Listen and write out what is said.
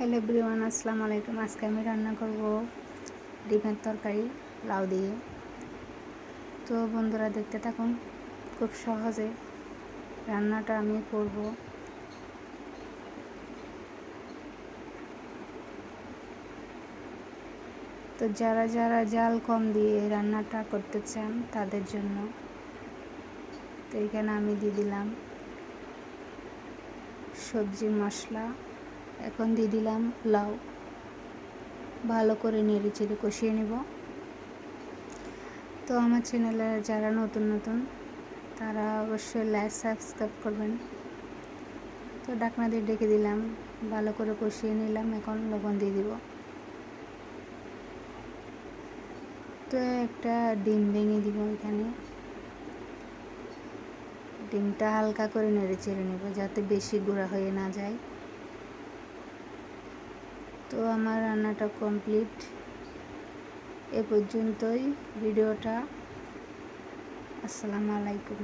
Hello everyone, আসসালামু আলাইকুম। আজকে আমি রান্না করব ডিমের তরকারি, লাউ দিয়ে। তো বন্ধুরা, দেখতে থাকুন, খুব সহজে রান্নাটা আমি করব। তো যারা যারা জাল কম দিয়ে রান্নাটা করতে চান, তাদের জন্য তো এখানে আমি দিয়ে দিলাম সবজি মশলা। এখন দিয়ে দিলাম লাউ। ভালো করে নেড়ে চেড়ে কষিয়ে নেব। তো আমার চ্যানেলে যারা নতুন নতুন, তারা অবশ্যই লাইক সাবস্ক্রাইব করবেন। তো ডাকনা দিয়ে ডেকে দিলাম, ভালো করে কষিয়ে নিলাম, এখন লবণ দিয়ে দিব। তো একটা ডিম ভেঙে দিব এখানে। ডিমটা হালকা করে নেড়ে চেড়ে নেব, যাতে বেশি গুঁড়া হয়ে না যায়। তো আমার রান্নাটা কমপ্লিট এ পর্যন্তই ভিডিওটা। আসসালামু আলাইকুম।